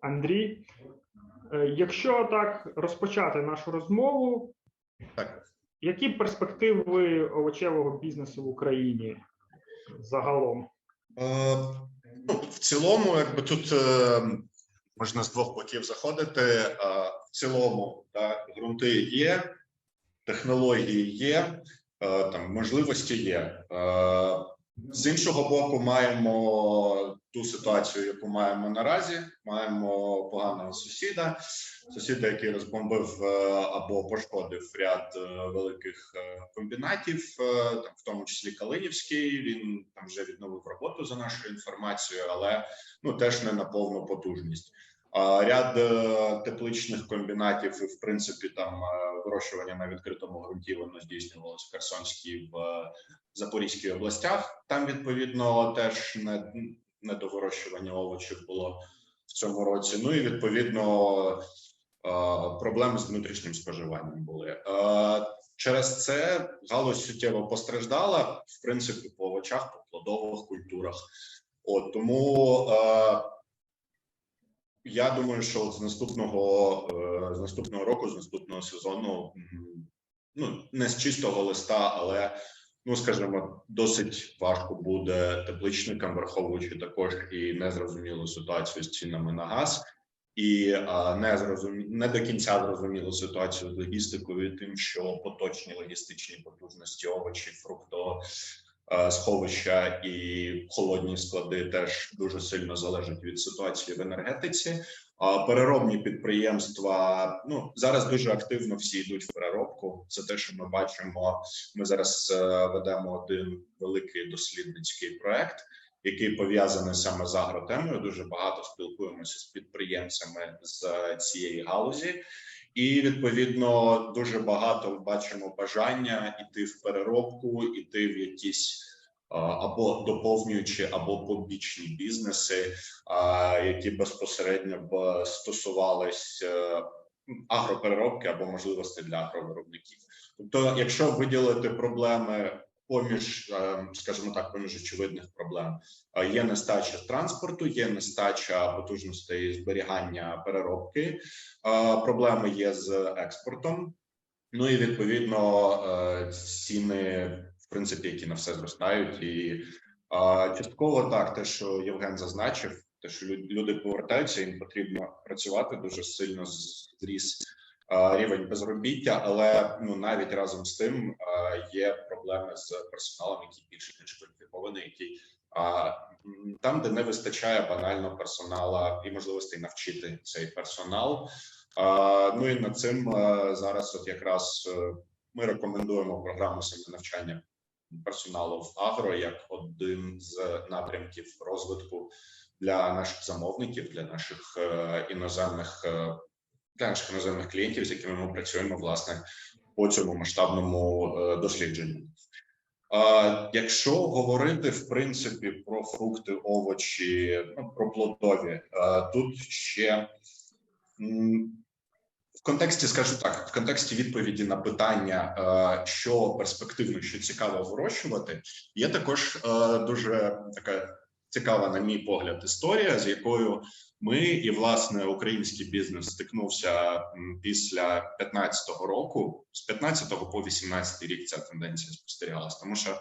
Андрій. Е, Якщо так розпочати нашу розмову, Так, які перспективи овочевого бізнесу в Україні загалом? е, ну, в цілому, якби тут е, можна з двох боків заходити. Е, в цілому, так, ґрунти є, технології є, е, там можливості є. Е, з іншого боку, маємо ту ситуацію, яку маємо наразі. Маємо поганого сусіда, сусіда, який розбомбив е, або пошкодив ряд е, великих е, комбінатів, там в тому числі Калинівський. Він там вже відновив роботу за нашою інформацією, але ну теж не на повну потужність. Ряд тепличних комбінатів, і в принципі, там вирощування на відкритому ґрунті воно здійснювалося в Херсонській в Запорізькій областях. Там відповідно теж не, не до вирощування овочів було в цьому році. Ну і відповідно е, проблеми з внутрішнім споживанням були. Е, Через це галузь суттєво постраждала в принципі по овочах, по плодових культурах. От тому. Е, я думаю, що з наступного е, з наступного року, з наступного сезону, ну не з чистого листа, але ну скажімо, досить важко буде тепличникам, враховуючи також і незрозумілу ситуацію з цінами на газ, і а, не зрозумі... не до кінця зрозумілу ситуацію з логістикою, тим, що поточні логістичні потужності овочі, фрукто сховища і холодні склади теж дуже сильно залежать від ситуації в енергетиці. Переробні підприємства ну зараз дуже активно всі йдуть в переробку. Це те, що ми бачимо. Ми зараз е, ведемо один великий дослідницький проект, який пов'язаний саме з агротемою. Дуже багато спілкуємося з підприємцями з цієї галузі. І відповідно дуже багато бачимо бажання іти в переробку, іти в якісь або доповнюючі, або побічні бізнеси, які безпосередньо б стосувались е, агропереробки або можливостей для агровиробників. Тобто, якщо виділити проблеми поміж, е, скажімо так, поміж очевидних проблем, е, є нестача транспорту, є нестача потужностей зберігання переробки, проблеми є з експортом. Ну і відповідно ціни, принципі, які на все зростають, і а, частково так, те, що Євген зазначив, те, що люди повертаються, їм потрібно працювати дуже сильно зріс рівень безробіття, але ну навіть разом з тим є проблеми з персоналом, який більше ніж кваліфікований, який а, там, де не вистачає банально персонала і можливостей навчити цей персонал. А, ну і над цим зараз, от якраз е, ми рекомендуємо програму самонавчання персоналу в агро як один з напрямків розвитку для наших замовників, для наших е, іноземних е, для наших іноземних клієнтів, з якими ми працюємо власне по цьому масштабному е, дослідженню. Якщо говорити в принципі про фрукти, овочі, ну, про плодові, тут ще в контексті, скажу так, в контексті відповіді на питання, е, що перспективно, що цікаво вирощувати, є також е, дуже така цікава, на мій погляд, історія, з якою ми і власне український бізнес стикнувся після 15-го року. З 15-го по 18-й рік ця тенденція спостерігалась, тому що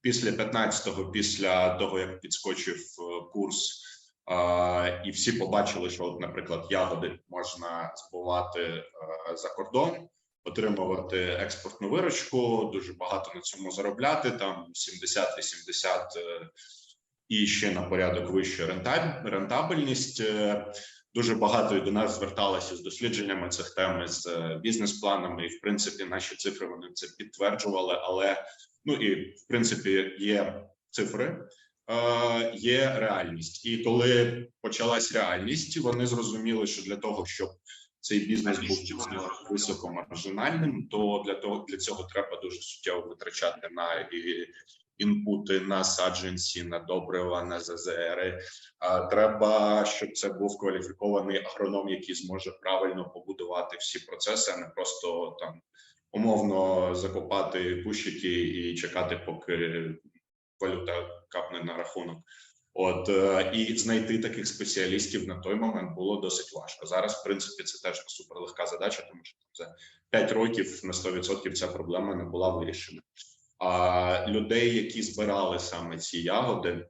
після 15-го, після того як підскочив е, курс. І всі побачили, що, наприклад, ягоди можна збувати е, за кордон, отримувати експортну виручку, дуже багато на цьому заробляти. Там 70-80 е, і ще на порядок вища рентабельність. Е, Дуже багато і до нас зверталися з дослідженнями цих тем, з бізнес-планами, і в принципі наші цифри вони це підтверджували. Але ну і в принципі є цифри є реальність, і коли почалась реальність, вони зрозуміли, що для того, щоб цей бізнес був дійсно високомаржинальним, то для того для цього треба дуже суттєво витрачати на і інпути на саджанці, на добрива, на ЗЗРи. А треба, щоб це був кваліфікований агроном, який зможе правильно побудувати всі процеси, а не просто там умовно закопати кущики і чекати, поки валюта капне на рахунок. От е, і знайти таких спеціалістів на той момент було досить важко. Зараз, в принципі, це теж суперлегка задача, тому що за 5 років на 100% ця проблема не була вирішена. А людей, які збирали саме ці ягоди,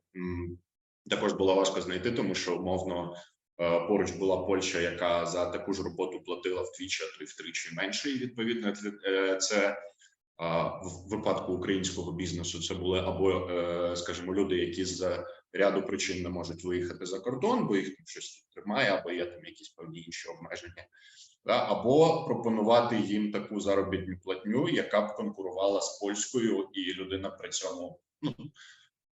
також було важко знайти, тому що умовно е, поруч була Польща, яка за таку ж роботу платила вдвічі, а то й втричі менше. І відповідно е, це в випадку українського бізнесу це були або, е, скажімо, люди, які з ряду причин не можуть виїхати за кордон, бо їх там щось тримає, або є там якісь певні інші обмеження, або пропонувати їм таку заробітну платню, яка б конкурувала з польською, і людина при цьому ну,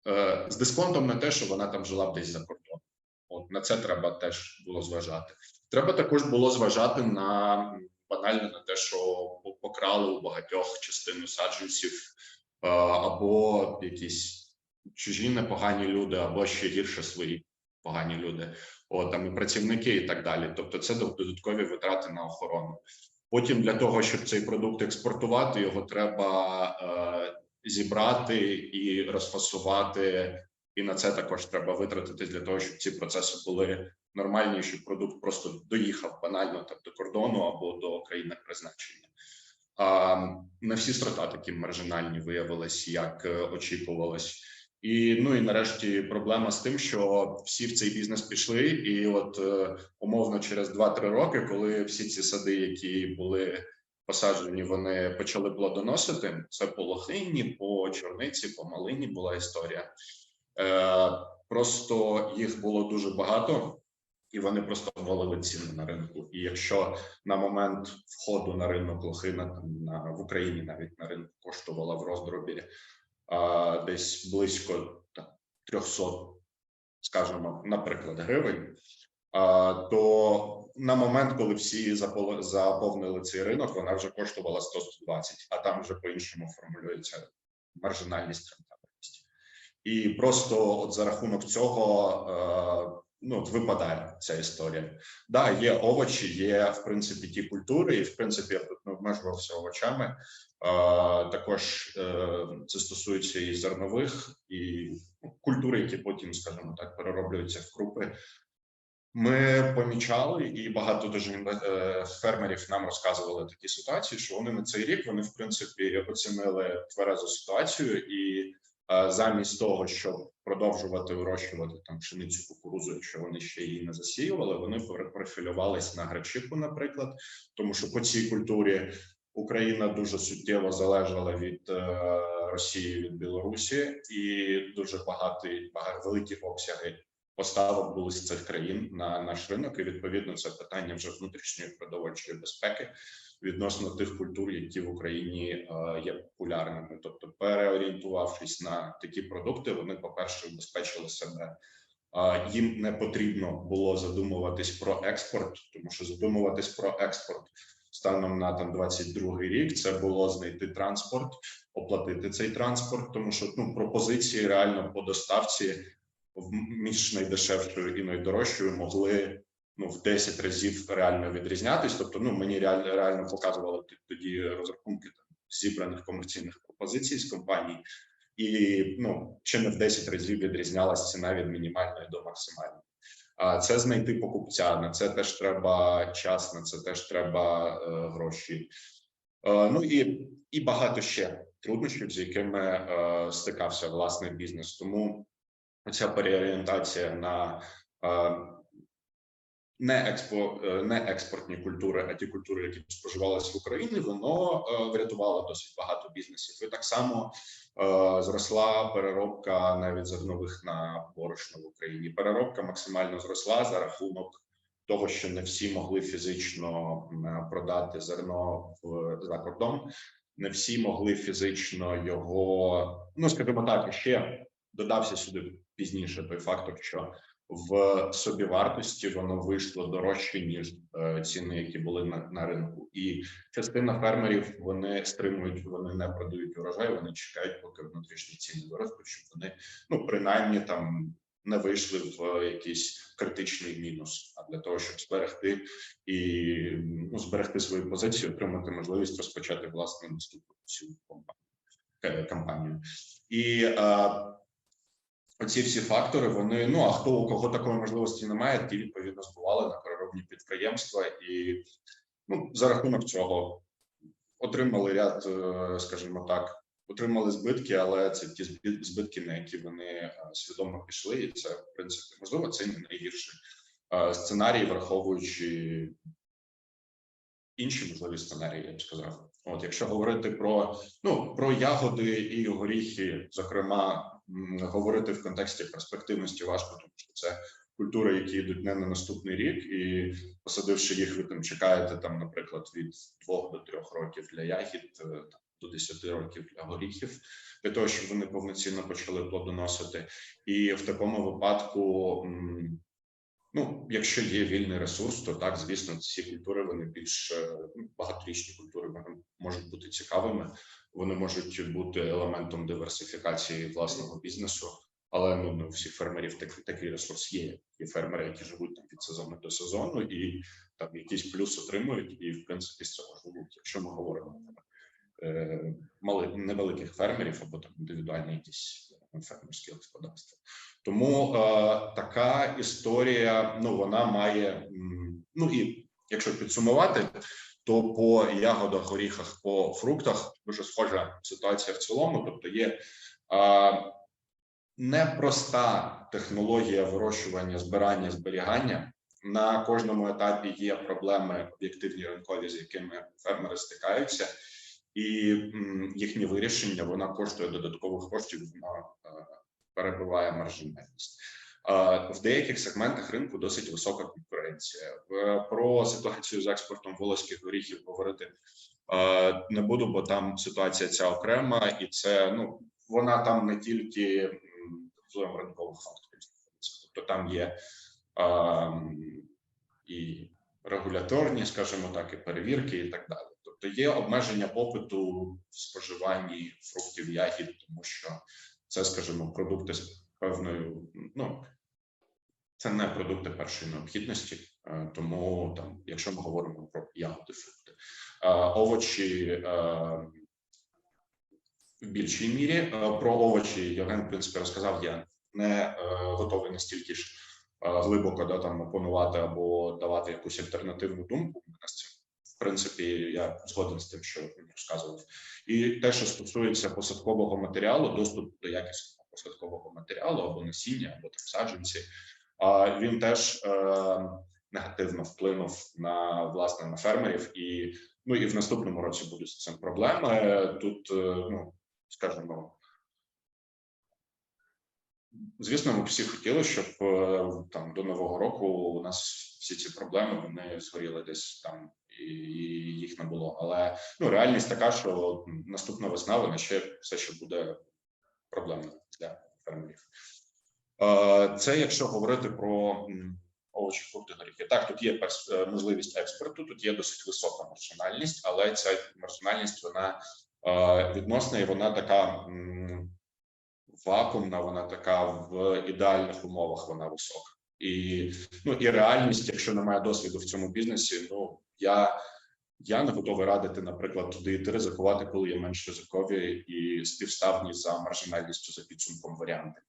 е, з дисконтом на те, що вона там жила б десь за кордоном. От на це треба теж було зважати. Треба також було зважати на банально на те, що покрали у багатьох частину саджанців, е, або якісь чужі непогані люди, або ще гірше свої погані люди, от там і працівники, і так далі. Тобто, це додаткові витрати на охорону. Потім для того, щоб цей продукт експортувати, його треба е, зібрати і розфасувати. І на це також треба витратити для того, щоб ці процеси були нормальні, щоб продукт просто доїхав банально там до кордону або до країни призначення. А не всі сорта такі маржинальні виявилися, як е, очікувалось. І ну і нарешті проблема з тим, що всі в цей бізнес пішли, і от е, умовно через 2-3 роки, коли всі ці сади, які були посаджені, вони почали плодоносити. Це по лохині, по чорниці, по малині була історія. Е, Просто їх було дуже багато, і вони просто ввалили ціни на ринку. І якщо на момент входу на ринок лохина там на в Україні навіть на ринку коштувала в роздробі а, десь близько там, 300, скажімо, наприклад, гривень. А, то на момент, коли всі заповнили цей ринок, вона вже коштувала 100-120, а там вже по-іншому формулюється маржинальність рентабельність. І просто от за рахунок цього е, ну випадає ця історія. Да, є овочі, є в принципі ті культури, і в принципі я тут не обмежувався овочами. Е, також е, це стосується і зернових, і культури, які потім, скажімо так, перероблюються в крупи. Ми помічали, і багато дуже е, фермерів нам розказували такі ситуації, що вони на цей рік вони в принципі оцінили тверезу ситуацію, і замість того, щоб продовжувати вирощувати там пшеницю кукурузу, якщо вони ще її не засіювали, вони перепрофілювались на гречику, наприклад, тому що по цій культурі Україна дуже суттєво залежала від е, Росії від Білорусі, і дуже багатий великі обсяги поставок були з цих країн на наш ринок, і відповідно це питання вже внутрішньої продовольчої безпеки відносно тих культур, які в Україні е, є популярними. Тобто, переорієнтувавшись на такі продукти, вони, по перше, убезпечили себе. Їм не потрібно було задумуватись про експорт, тому що задумуватись про експорт станом на там 22 рік це було знайти транспорт, оплатити цей транспорт, тому що ну пропозиції реально по доставці між найдешевшою і найдорожчою могли ну в 10 разів реально відрізнятись. Тобто, ну мені реально реально показували тоді розрахунки там зібраних комерційних пропозицій з компаній, і ну чи не в 10 разів відрізнялася ціна від мінімальної до максимальної. А це знайти покупця. На це теж треба час, на це теж треба е, гроші. Е, ну і, і багато ще труднощів, з якими е, стикався власний бізнес. Тому ця переорієнтація на е, не експо, е, не експортні культури, а ті культури, які споживалися в Україні, воно е, врятувало досить багато бізнесів. І так само зросла переробка навіть зернових на борошно в Україні. Переробка максимально зросла за рахунок того, що не всі могли фізично продати зерно в за кордон, не всі могли фізично його, ну скажімо так, ще додався сюди пізніше той фактор, що в собівартості воно вийшло дорожче ніж е, ціни, які були на, на ринку, і частина фермерів вони стримують, вони не продають урожай, вони чекають, поки внутрішні ціни виростуть, щоб вони ну принаймні там не вийшли в якийсь критичний мінус. А для того, щоб зберегти і ну, зберегти свою позицію, отримати можливість розпочати власну наступну цю е, кампанію. І е, Оці всі фактори, вони ну а хто у кого такої можливості немає, ті відповідно збували на переробні підприємства, і ну за рахунок цього отримали ряд, е, скажімо так, отримали збитки, але це ті збитки, на які вони е, свідомо пішли, і це в принципі можливо це не найгірший е, сценарій, враховуючи інші можливі сценарії, я б сказав. От, якщо говорити про ну про ягоди і горіхи, зокрема, говорити в контексті перспективності важко, тому що це культури, які йдуть не на наступний рік, і посадивши їх, ви там чекаєте там, наприклад, від двох до трьох років для ягід, е, там, до 10 років для горіхів, для того, щоб вони повноцінно почали плодоносити. І в такому випадку, м, ну, якщо є вільний ресурс, то так, звісно, ці культури вони більш е, багаторічні культури вони можуть бути цікавими. Вони можуть бути елементом диверсифікації власного бізнесу. Але ну не у всіх фермерів так, такий ресурс є. Є фермери, які живуть там від сезону до сезону, і там якийсь плюс отримують, і в принципі з цього живуть. Якщо ми говоримо про мали невеликих фермерів або там індивідуальні якісь е, фермерські господарства. Тому е, така історія, ну вона має ну і якщо підсумувати, то по ягодах, горіхах, по фруктах дуже схожа ситуація в цілому. Тобто є е, непроста технологія вирощування, збирання, зберігання. На кожному етапі є проблеми об'єктивні ринкові, з якими фермери стикаються, і їхнє вирішення вона коштує додаткових коштів. Вона е, перебиває маржинальність. Е, В деяких сегментах ринку досить висока конкуренція. Про ситуацію з експортом волоських горіхів говорити е, не буду, бо там ситуація ця окрема, і це ну вона там не тільки впливом ринкових факторів, тобто там є е, і регуляторні, скажімо так, і перевірки, і так далі. Тобто є обмеження попиту в споживанні фруктів, ягід, тому що це, скажімо, продукти з певною, ну це не продукти першої необхідності, е, тому там, якщо ми говоримо про ягоди, фрукти, Е, овочі е, в більшій мірі. Про овочі Євген, в принципі, розказав. Я не готовий настільки ж глибоко да, там опонувати або давати якусь альтернативну думку. У мене з цим, Принципі, я згоден з тим, що він розказував. І те, що стосується посадкового матеріалу, доступ до якісного посадкового матеріалу або насіння, або там саджанці, а він теж е, негативно вплинув на власне на фермерів, і ну і в наступному році будуть з цим проблеми. Тут, е, ну скажімо, звісно, ми всі хотіли, щоб е, там до нового року у нас всі ці проблеми вони згоріли десь там їх не було. Але ну реальність така, що наступна весна вона ще все ще буде проблемна для фермерів. Е, Це якщо говорити про овочі, фрукти, горіхи. Так, тут є е, можливість експорту, тут є досить висока маржинальність, але ця маржинальність вона е, відносна і вона така вакуумна, вона така в ідеальних умовах вона висока. І ну і реальність, якщо немає досвіду в цьому бізнесі, ну я. Я не готовий радити, наприклад, туди йти ризикувати, коли є менш ризикові і співставні за маржинальністю за підсумком варіанти.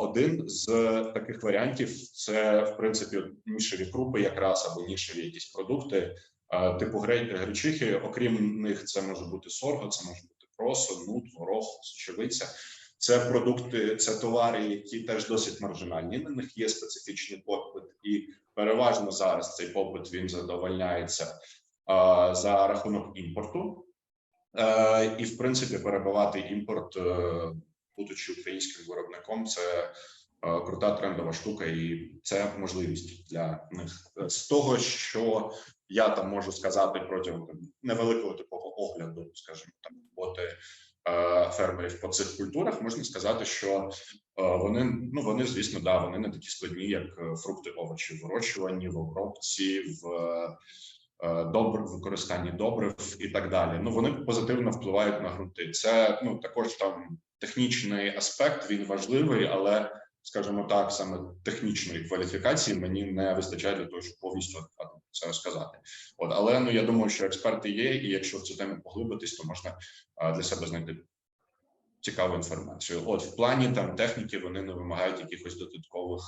Один з таких варіантів це в принципі нішеві крупи, якраз або нішеві якісь продукти, типу гречихи. Окрім них, це може бути сорго, це може бути просо, нут, горох, сочевиця. Це продукти, це товари, які теж досить маржинальні. На них є специфічний попит, і переважно зараз цей попит він задовольняється е, за рахунок імпорту. Е, І в принципі перебивати імпорт, е, будучи українським виробником, це е, крута трендова штука, і це можливість для них. З того, що я там можу сказати протягом невеликого такого огляду, скажімо, там роботи фермерів по цих культурах, можна сказати, що е, вони ну вони, звісно, да, вони не такі складні, як е, фрукти, овочі вирощувані в обробці, в е, добр використанні добрив і так далі. Ну вони позитивно впливають на грунти. Це ну також там технічний аспект. Він важливий, але скажімо так, саме технічної кваліфікації мені не вистачає для того, щоб повністю це розказати. От але ну я думаю, що експерти є, і якщо в цю тему поглибитись, то можна для себе знайти цікаву інформацію. От в плані там техніки вони не вимагають якихось додаткових.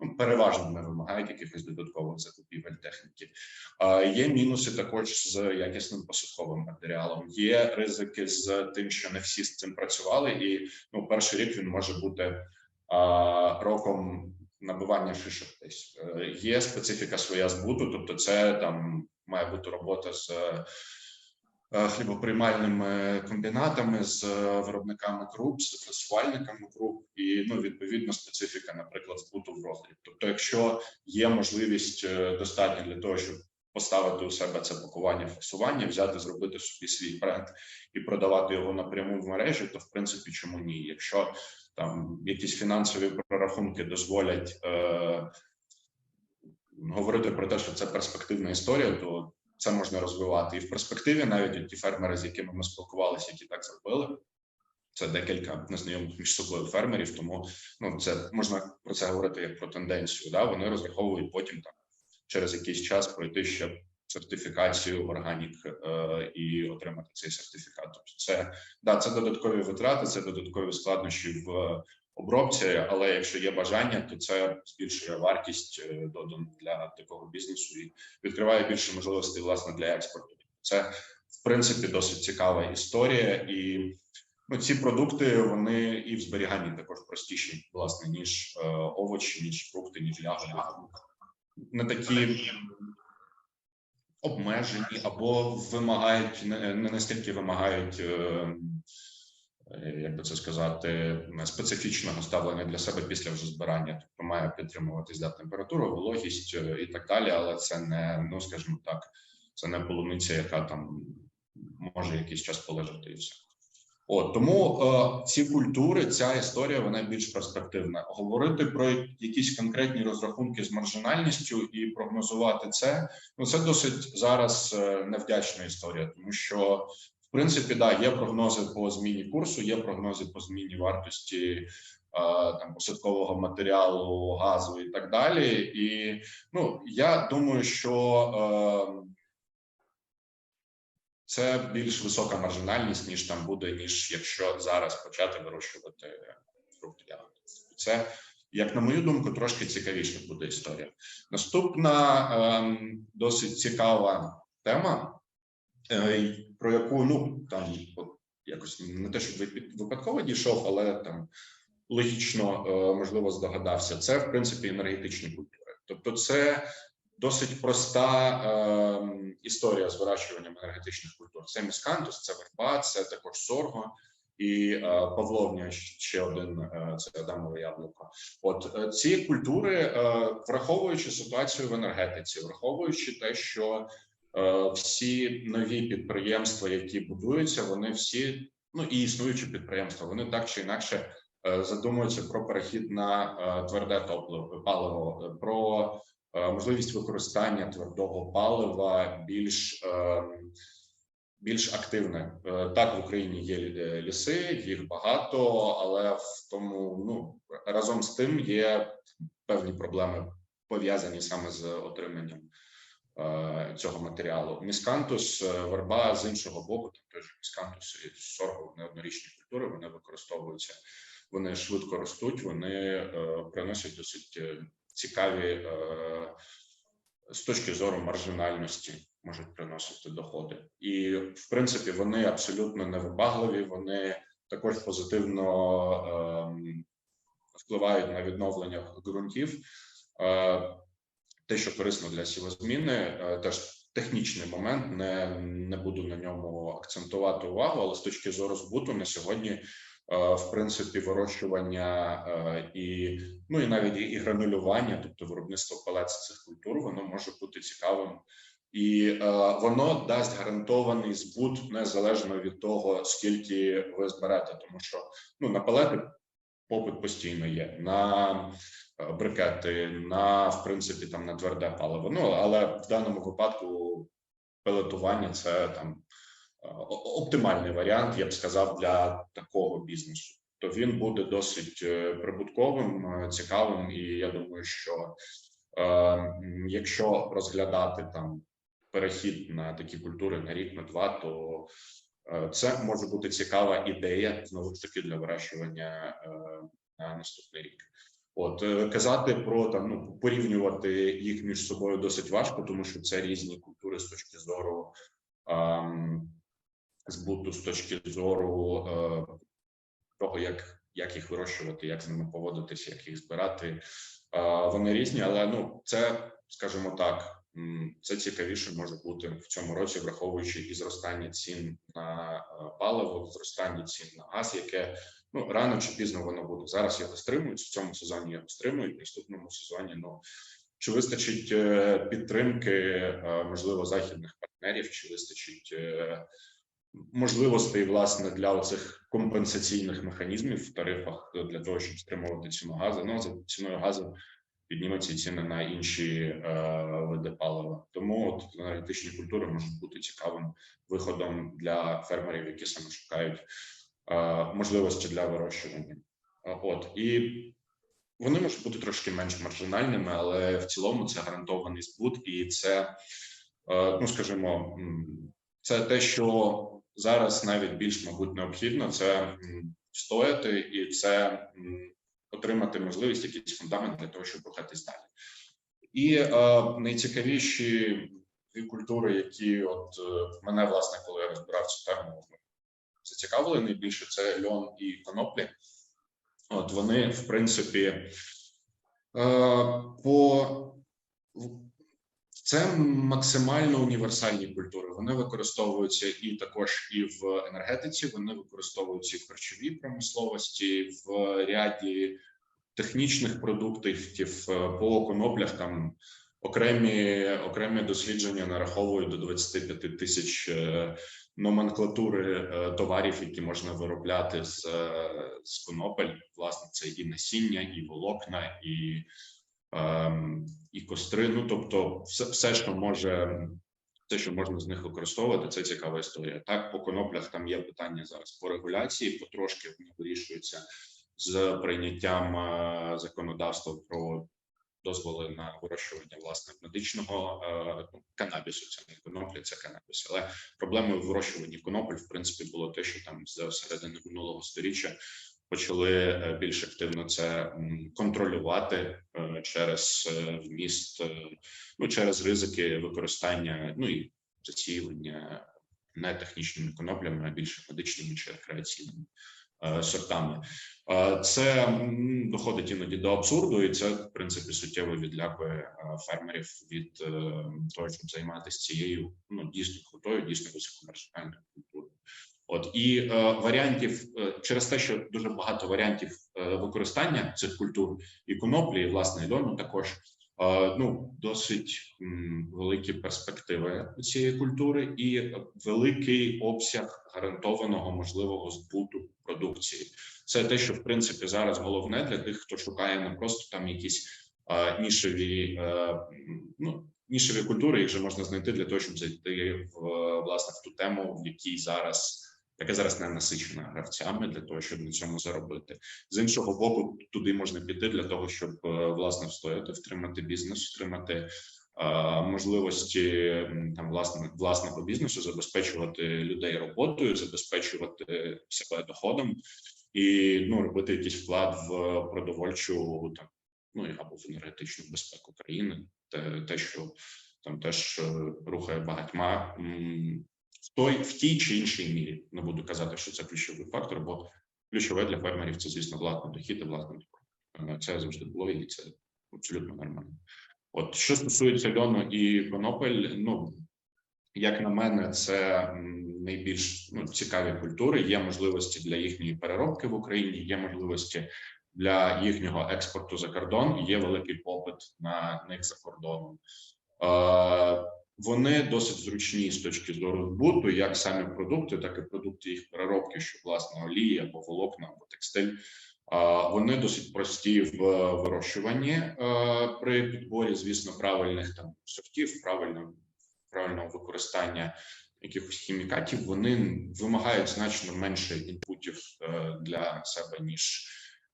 Ну, переважно не вимагають якихось додаткових закупівель техніки. Є мінуси також з якісним посадковим матеріалом. Є ризики з тим, що не всі з цим працювали, і ну перший рік він може бути роком набивання шишок. Десь Е, є специфіка своя збуту, тобто це там має бути робота з е, хлібоприймальними комбінатами, з е, виробниками круп, з фасувальниками круп, і ну відповідно специфіка, наприклад, збуту в роздріб. Тобто, якщо є можливість достатньо для того, щоб поставити у себе це пакування, фіксування, взяти, зробити собі свій бренд і продавати його напряму в мережі, то в принципі чому ні? Якщо там якісь фінансові прорахунки дозволять е, говорити про те, що це перспективна історія, то це можна розвивати. І в перспективі навіть ті фермери, з якими ми спілкувалися, які так зробили. Це декілька незнайомих між собою фермерів, тому ну це можна про це говорити як про тенденцію. Да, вони розраховують потім там через якийсь час пройти ще сертифікацію органік е, і отримати цей сертифікат. Тобто, це да, це додаткові витрати, це додаткові складнощі в обробці. Але якщо є бажання, то це збільшує вартість е, додану для такого бізнесу і відкриває більше можливостей власне для експорту. Це в принципі досить цікава історія і. Ну, ці продукти вони і в зберіганні також простіші, власне, ніж е, овочі, ніж фрукти, ніж ягоди. Не такі обмежені або вимагають не, настільки вимагають, е, е, як би це сказати, специфічного ставлення для себе після вже збирання. Тобто має підтримуватись да, температура, вологість е, і так далі, але це не, ну скажімо так, це не полуниця, яка там може якийсь час полежати і все. От тому е, ці культури, ця історія вона більш перспективна. Говорити про якісь конкретні розрахунки з маржинальністю і прогнозувати це ну це досить зараз е, невдячна історія, тому що в принципі да є прогнози по зміні курсу, є прогнози по зміні вартості е, там посадкового матеріалу, газу і так далі. І ну я думаю, що. Е, це більш висока маржинальність, ніж там буде, ніж якщо зараз почати вирощувати фрукти. Це, як на мою думку, трошки цікавіше буде історія. Наступна ем, досить цікава тема, е, про яку ну там якось не те, щоб випадково дійшов, але там логічно е, можливо здогадався. Це в принципі енергетичні культури, тобто це досить проста е, історія з вирощуванням енергетичних культур. Це міскантус, це верба, це також сорго і е, павловня. Ще один е, це адамове яблуко. От е, ці культури, е, враховуючи ситуацію в енергетиці, враховуючи те, що е, всі нові підприємства, які будуються, вони всі ну і існуючі підприємства, вони так чи інакше. е, Задумуються про перехід на е, тверде топливо паливо, е, про можливість використання твердого палива більш е, більш активне. Е, Так, в Україні є е, ліси, їх багато, але в тому ну разом з тим є певні проблеми пов'язані саме з отриманням е, цього матеріалу. Міскантус, е, верба з іншого боку, там же міскантус і сорго, вони однорічні культури, вони використовуються, вони швидко ростуть, вони е, приносять досить е, цікаві е, з точки зору маржинальності можуть приносити доходи, і в принципі вони абсолютно невибагливі. Вони також позитивно ем, впливають на відновлення ґрунтів. Е, Те, що корисно для сівозміни, е, теж технічний момент. Не, не буду на ньому акцентувати увагу, але з точки зору збуту на сьогодні, в принципі, вирощування е, і ну і навіть і гранулювання, тобто виробництво палець цих культур, воно може бути цікавим. І е, воно дасть гарантований збут незалежно від того, скільки ви зберете, тому що ну на палети попит постійно є на е, брикети, на в принципі там на тверде паливо. Ну але в даному випадку пелетування це там е, оптимальний варіант, я б сказав, для такого бізнесу. То він буде досить е, прибутковим, е, цікавим, і я думаю, що е, якщо розглядати там перехід на такі культури на рік, на два, то Е, Це може бути цікава ідея знову ж таки для вирощування е, на наступний рік. От е, казати про там ну порівнювати їх між собою досить важко, тому що це різні культури з точки зору ем, збуту, з точки зору е, того, як, як їх вирощувати, як з ними поводитися, як їх збирати. Е, вони різні, але ну це, скажімо так, це цікавіше може бути в цьому році, враховуючи і зростання цін на е, паливо, зростання цін на газ, яке ну рано чи пізно воно буде. Зараз його стримують в цьому сезоні. Його стримують в наступному сезоні. Ну чи вистачить е, підтримки, е, можливо, західних партнерів, чи вистачить можливостей власне для оцих компенсаційних механізмів в тарифах для того, щоб стримувати ціну газу. Ну за ціною газу підніметься ціни на інші е, види палива. Тому от енергетичні культури можуть бути цікавим виходом для фермерів, які саме шукають е, можливості для вирощування. Е, От і вони можуть бути трошки менш маржинальними, але в цілому це гарантований збут, і це, е, ну скажімо, це те, що зараз навіть більш мабуть необхідно, це стояти і це отримати можливість якийсь фундамент для того, щоб рухатись далі. І е, найцікавіші дві культури, які от е, мене власне, коли я розбирав цю тему, зацікавили найбільше, це льон і коноплі. От вони, в принципі, е, по це максимально універсальні культури. Вони використовуються і також і в енергетиці. Вони використовуються і в харчовій промисловості, в ряді технічних продуктів е, по коноплях. Там окремі окремі дослідження нараховують до 25 тисяч е, номенклатури е, товарів, які можна виробляти з, з конопель. Власне, це і насіння, і волокна, і і костри. Ну тобто, все, все, що може, все, що можна з них використовувати, це цікава історія. Так, по коноплях там є питання зараз по регуляції, потрошки вони вирішуються з прийняттям е, законодавства про дозволи на вирощування власне медичного е, ну, канабісу. Це не коноплі, це канабіс. Але проблемою в вирощуванні конопель, в принципі, було те, що там з середини минулого сторіччя почали е, більш активно це контролювати е, через е, вміст, ну через ризики використання, ну і засіювання не технічними коноплями, а більше медичними чи рекреаційними сортами. Це доходить іноді до абсурду, і це в принципі суттєво відлякує фермерів від того, щоб займатися цією ну дійсно крутою, дійсно високомерсіональною культурою. От і е, варіантів е, через те, що дуже багато варіантів е, використання цих культур і коноплі, і власне і льону також е, ну досить великі перспективи цієї культури і великий обсяг гарантованого можливого збуту продукції. Це те, що в принципі зараз головне для тих, хто шукає не просто там якісь е, нішеві, е, ну нішеві культури, їх же можна знайти для того, щоб зайти в власне в ту тему, в якій зараз яка зараз не насичена гравцями для того, щоб на цьому заробити. З іншого боку, туди можна піти для того, щоб е, власне встояти, втримати бізнес, втримати е, можливості там власне власного бізнесу, забезпечувати людей роботою, забезпечувати себе доходом і ну робити якийсь вклад в продовольчу там ну або в енергетичну безпеку країни, те, те що там теж е, рухає багатьма той в тій чи іншій мірі. Не буду казати, що це ключовий фактор, бо ключове для фермерів це, звісно, власний дохід і власне добро. Це завжди було і це абсолютно нормально. От що стосується льону і конопель, ну як на мене, це найбільш ну, цікаві культури. Є можливості для їхньої переробки в Україні, є можливості для їхнього експорту за кордон. Є великий попит на них за кордоном. Е, вони досить зручні з точки зору збуту, як самі продукти, так і продукти їх переробки, що власне олії або волокна, або текстиль. Вони досить прості в вирощуванні е, при підборі, звісно, правильних там сортів, правильного правильного використання якихось хімікатів. Вони вимагають значно менше інпутів е, для себе ніж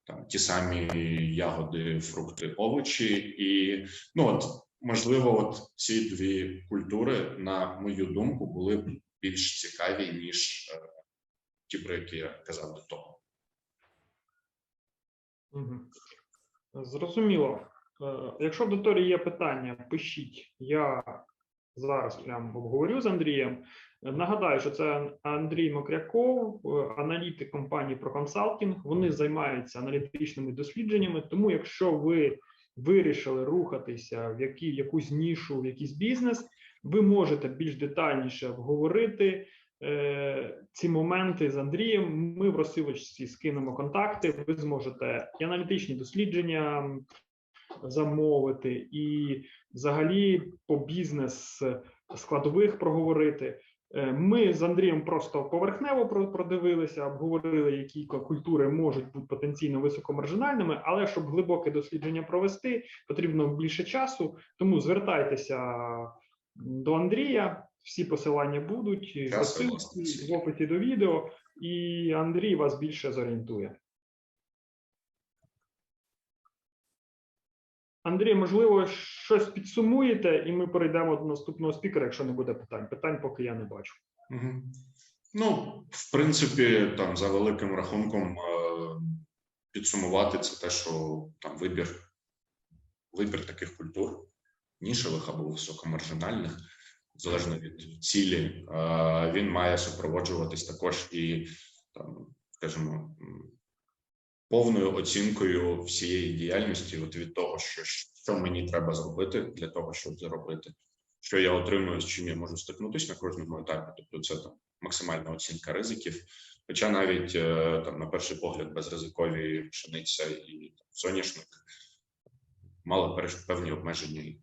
там ті самі ягоди, фрукти, овочі, і ну от можливо, от ці дві культури, на мою думку, були б більш цікаві, ніж е, ті, про які я казав до того. Зрозуміло. Е, Якщо в аудиторії є питання, пишіть. Я зараз прям обговорю з Андрієм. Нагадаю, що це Андрій Мокряков, е, аналітик компанії ProConsulting. Вони займаються аналітичними дослідженнями. Тому, якщо ви вирішили рухатися в які, якусь нішу, в якийсь бізнес, ви можете більш детальніше обговорити е, ці моменти з Андрієм. Ми в розсилочці скинемо контакти. Ви зможете і аналітичні дослідження замовити, і взагалі по бізнес складових проговорити. Е, Ми з Андрієм просто поверхнево продивилися, обговорили, які культури можуть бути потенційно високомаржинальними, але щоб глибоке дослідження провести, потрібно більше часу. Тому звертайтеся до Андрія. Всі посилання будуть в описі до відео, і Андрій вас більше зорієнтує. Андрій, можливо, щось підсумуєте, і ми перейдемо до наступного спікера, якщо не буде питань. Питань поки я не бачу. Мгм. Ну, в принципі, там за великим рахунком е, підсумувати це те, що там вибір, вибір таких культур, нішевих або високомаржинальних, залежно від цілі, е, він має супроводжуватись також і там, скажімо, повною оцінкою всієї діяльності, от від того, що, що мені треба зробити для того, щоб заробити, що я отримую, з чим я можу стикнутися на кожному етапі. Тобто, це там максимальна оцінка ризиків. Хоча навіть е, там на перший погляд безризикові пшениця і там, соняшник мали певні обмеження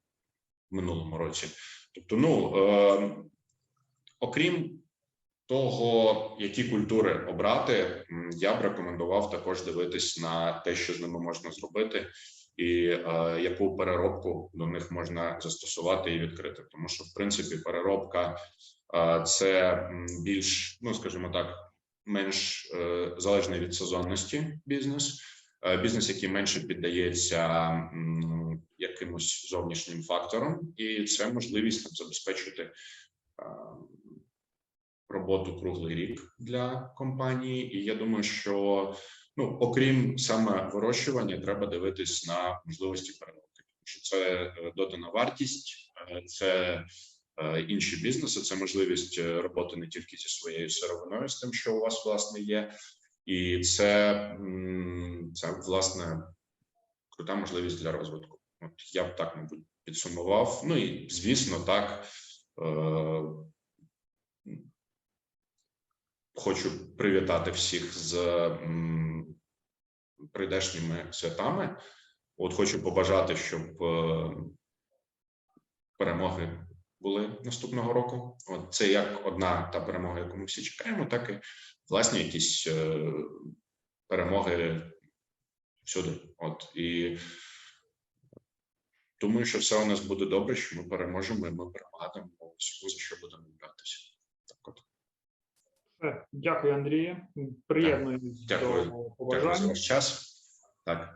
в минулому році. Тобто, ну е, окрім того, які культури обрати, я б рекомендував також дивитись на те, що з ними можна зробити, і е, яку переробку до них можна застосувати і відкрити. Тому що, в принципі, переробка е, це більш, ну скажімо так, менш е, залежний від сезонності бізнес. Е, Бізнес, який менше піддається якимось зовнішнім факторам, і це можливість там забезпечити е, роботу круглий рік для компанії. І я думаю, що ну, окрім саме вирощування, треба дивитись на можливості переробки, тому що це е, додана вартість, е, це е, інші бізнеси, це можливість роботи не тільки зі своєю сировиною, з тим, що у вас власне є, і це, це власне крута можливість для розвитку. От я б так, мабуть, підсумував. Ну і звісно, так. Хочу привітати всіх з м, прийдешніми святами. От хочу побажати, щоб е, перемоги були наступного року. От це як одна та перемога, яку ми всі чекаємо, так і власні якісь е, перемоги всюди. От і думаю, що все у нас буде добре, що ми переможемо, і ми перемагатимемо всього, за що будемо братися. Дякую, Андрію. Приєднуюсь Дякую. до Дякую за ваш час. Так.